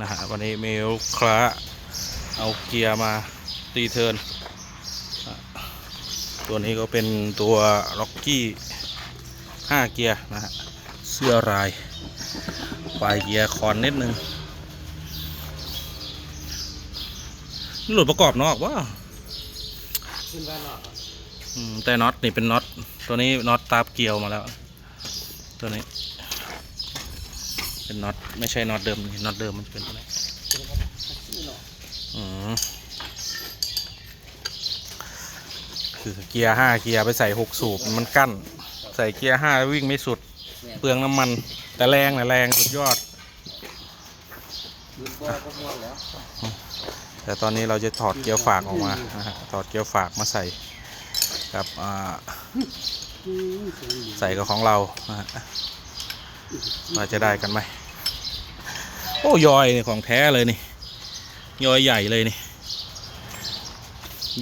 นะฮะวันนี้มีลูกค้าเอาเกียร์มาตีเทิร์นตัวนี้ก็เป็นตัวล็อกกี้5เกียร์นะฮะเสื้อลายปลายเกียร์คอนนิดนึงนี่หลุดประกอบนอกวะขึ้นบ้าแต่น็อตนี่เป็นน็อตตัวนี้น็อตตาบเกียวมาแล้ว ตัวนี้ เป็นน็อตไม่ใช่น็อตเดิมนี่น็อตเดิมมันจะเป็นตัวนี้ขึ้นบ้านนอกขึ้นหรอืมคือเกียร์ห้าเกียร์ไปใส่หกสูบมันกั้น ใส่เกียร์ห้าวิ่งไม่สุด เปลืองน้ำมัน แต่แรงนะแรงสุดยอด แต่ตอนนี้เราจะถอดเกียร์ฝากออกมานะฮะถอดเกียร์ฝากมาใส่กับใส่กับของเรานะฮะ ว่าจะได้กันไหมโอ้ยอยนี่ของแท้เลยนี่ยอยใหญ่เลยนี่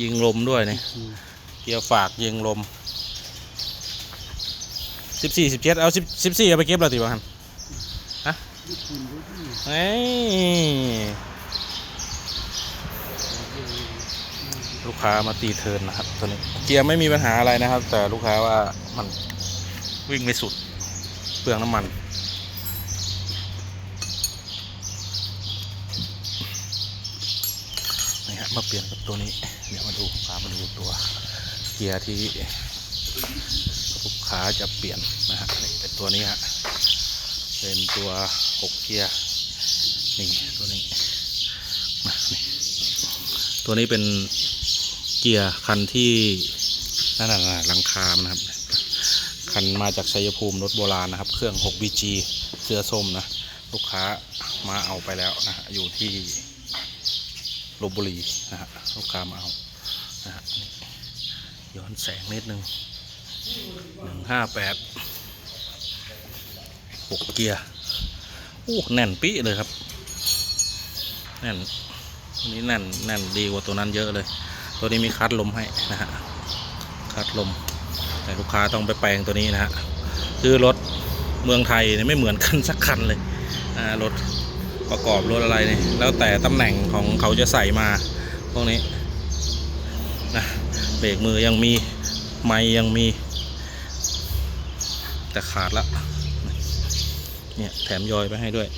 ยิงลมด้วยนี่เกียร์ฝากยิงลมสิบสี่สิบเจ็ดเอาสิบสิบสี่เอาไปเก็บเราติบ้างฮะเฮ้ยลูกค้ามาตีเทินนะครับตัวนี้ เกียร์ไม่มีปัญหาอะไรนะครับ แต่ลูกค้าว่ามันวิ่งไม่สุด เปลืองน้ำมัน นี่ฮะมาเปลี่ยนกับตัวนี้ เดี๋ยวมาดูพามาดูตัวเกียร์ที่ลูกค้าจะเปลี่ยนนะฮะนี่เป็นตัวนี้ฮะ เป็นตัวหกเกียร์ นี่ตัวนี้มานี่ตัวนี้เป็นเกียร์คันที่นั่นน่ะหลังคามันนะครับ คันมาจากชัยภูมิรถโบราณนะครับ เครื่อง 6BG เสื้อส้มนะ ลูกค้ามาเอาไปแล้วนะฮะอยู่ที่ลบบุรีนะฮะลูกค้ามาเอานะฮะย้อนแสงนิดนึงหนึ่งห้าแปดหกเกียร์โอ้แน่นปี้เลยครับ แน่นนี้แน่นแน่นดีกว่าตัวนั้นเยอะเลย ตัวนี้มีคัดลมให้นะฮะคัดลม ลูกค้าต้องไปแปลงตัวนี้นะฮะคือรถเมืองไทยเนี่ยไม่เหมือนกันสักคันเลยรถประกอบรถอะไรเนี่ยแล้วแต่ตำแหน่งของเขาจะใส่มาพวกนี้นะเบรกมือยังมีไม้ยังมี แต่ขาดละเนี่ยแถมยอยไปให้ด้วย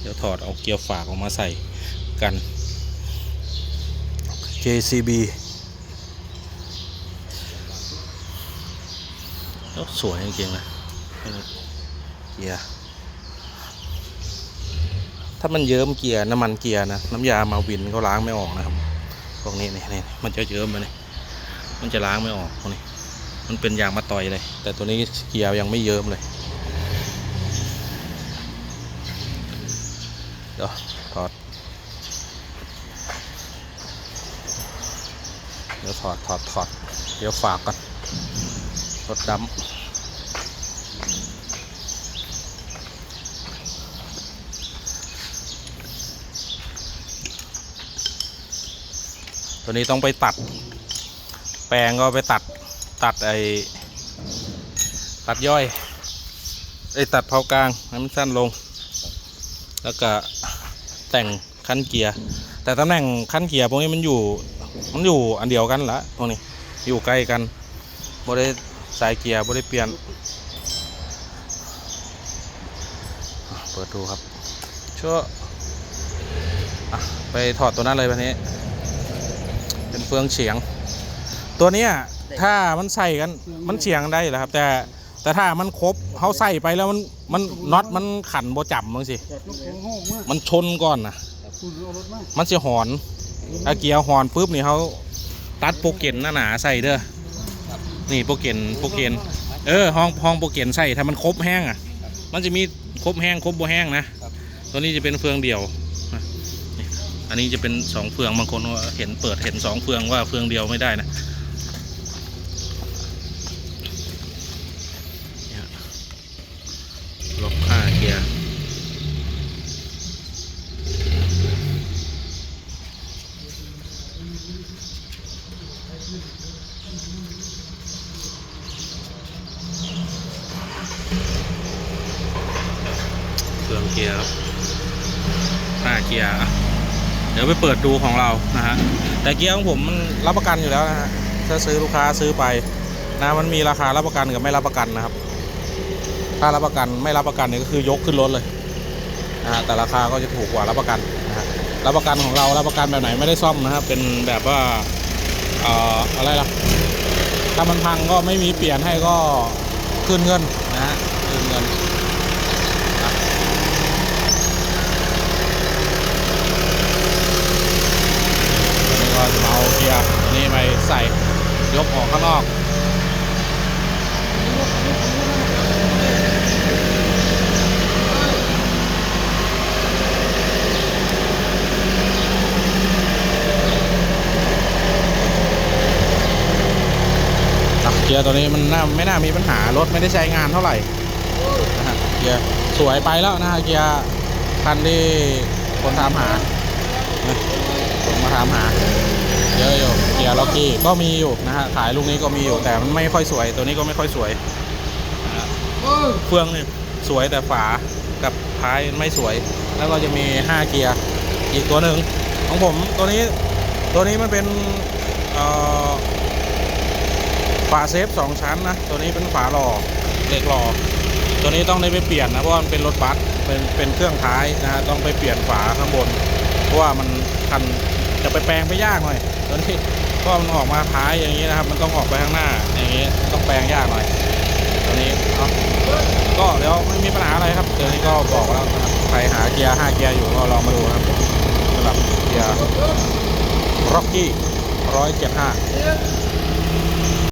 เดี๋ยวถอดเอาเกียร์ฝากออกมาใส่กัน JCB โอ้สวยจริงๆเลยเกียร์ถ้ามันเยิ้มเกียร์น้ำมันเกียร์นะน้ำยามาวินเขาล้างไม่ออกนะครับพวกนี้นี่นี่มันจะเยิ้มมาเนี่ยมันจะล้างไม่ออกพวกนี้ มันเป็นยางมาต่อยเลย แต่ตัวนี้เกียร์ยังไม่เยิ้มเลยเดี๋ยวถอดเดี๋ยวถอดถอดถอดเดี๋ยวฝากกันรถดำ ตัวนี้ต้องไปตัด แปลงก็ไปตัดตัดไอตัดย่อยไอยตัดเผากลางให้มันสั้นลง แล้วก็แต่งคันเกียร์ แต่ตำแหน่งคันเกียร์พวกนี้มันอยู่มันอยู่อันเดียวกันละพวกนี้อยู่ใกล้กันบ่ได้สายเกียร์บ่ได้เปลี่ยน เปิดดูครับชั่วอะไปถอดตัวนั้นเลยวันนี้ เฟืองเฉียง ตัวเนี้ยถ้ามันใส่กันมันเฉียงได้แหละครับ แต่แต่ถ้ามันครบเขาใส่ไปแล้วมันมันน็อตมันขันโบจับมั้งสิมันชนก่อนนะมันจะหอนอาเกียร์หอนปุ๊บนี่เขาตัดโปรเกนหนาๆใส่เด้อนี่โปรเกนโปรเกนเออห้องห้องโปรเกนใส่ถ้ามันครบแห้งอะ มันจะมีครบแห้งครบโบแห้งนะตัวนี้จะเป็นเฟืองเดียว อันนี้จะเป็นสองเฟืองบางคนเห็นเปิดเห็นสองเฟืองว่าเฟืองเดียวไม่ได้นะล็อกห้าเกียร์เครื่องเกียร์ครับน้าเกียร์ เดี๋ยวไปเปิดดูของเรานะฮะแต่เกียร์ของผมมันรับประกันอยู่แล้วนะฮะถ้าซื้อลูกค้าซื้อไปนะมันมีราคารับประกันกับไม่รับประกันนะครับ ถ้ารับประกันไม่รับประกันเนี่ยก็คือยกขึ้นรถเลยนะฮะแต่ราคาก็จะถูกกว่ารับประกันนะฮะรับประกันของเรารับประกันแบบไหนไม่ได้ซ่อมนะครับเป็นแบบว่าเอ่ออะไรล่ะถ้ามันพังก็ไม่มีเปลี่ยนให้ก็คืนเงินนะฮะคืนเงินนะอันนี้ ก็จะมาเอาเกียร์นี่ไปใส่ยกออกข้างนอกเกียร์ตัวนี้มันน่าไม่น่ามีปัญหารถไม่ได้ใช้งานเท่าไหร่นะฮะเกียร์สวยไปแล้วนะฮะเกียร์คันที่คนถามหาคนมาถามหา เยอะอยู่เกียร์ล็อกกี้ก็มีอยู่นะฮะขายลูกนี้ก็มีอยู่แต่มันไม่ค่อยสวย ตัวนี้ก็ไม่ค่อยสวยนะฮะเฟืองนี่สวยแต่ฝากับท้ายไม่สวย แล้วก็จะมี 5 เกียร์อีกตัวหนึ่งของผมตัวนี้ตัวนี้มันเป็นฝาเซฟสองชั้นนะ ตัวนี้เป็นฝาหล่อเหล็กหล่อตัวนี้ต้องได้ไปเปลี่ยนนะเพราะมันเป็นรถบัสเป็นเป็นเครื่องท้ายนะฮะต้องไปเปลี่ยนฝาข้างบน เพราะว่ามันคัน จะไปแปลงไปยากหน่อยตัวนี้ก็มันออกมาท้ายอย่างนี้นะครับ มันต้องออกไปข้างหน้าอย่างนี้ต้องแปลงยากหน่อยตัวนี้เนาะก็เดี๋ยวไม่มีปัญหาอะไรครับเดี๋ยวนี้ก็บอกแล้วนะครับใครหาเกียร์ห้าเกียร์อยู่ก็ลองมาดูนะครับสำหรับเกียร์ร็อกกี้ร้อยเจ็ดห้า